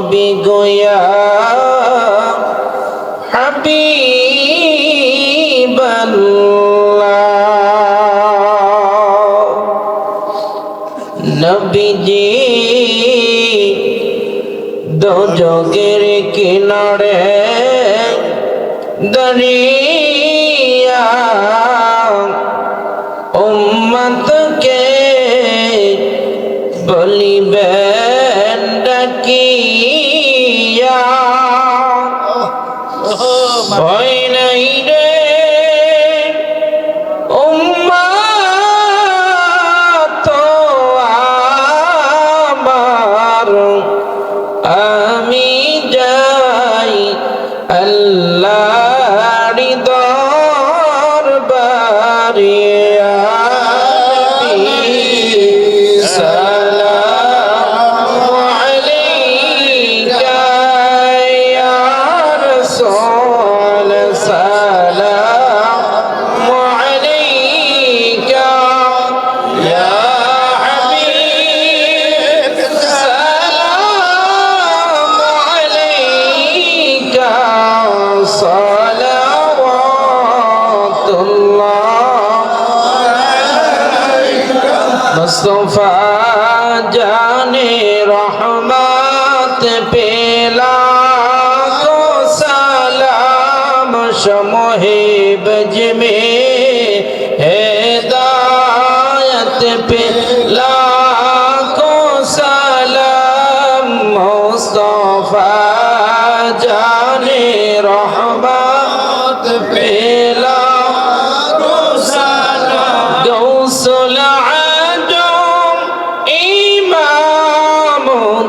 দিন বিগয়া হাবিবাল্লাহ নবীজি দো জগের কিনারে দরিয়া উম্মতকে বলিবেন আমি সোফা জানে রহমত পেলা সালাম সমহে বজমে হেদায়ত পেলা সালাম মোস্তফা জানে রহমত পেলা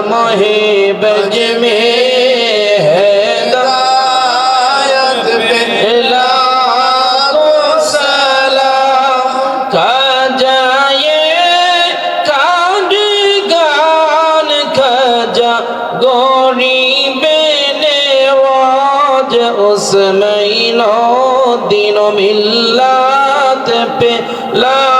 लम्हे बज में उसमें नो दिनों मिल्लात पे ला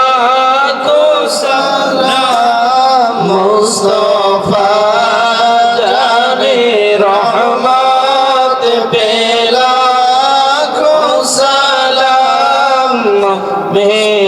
Hey.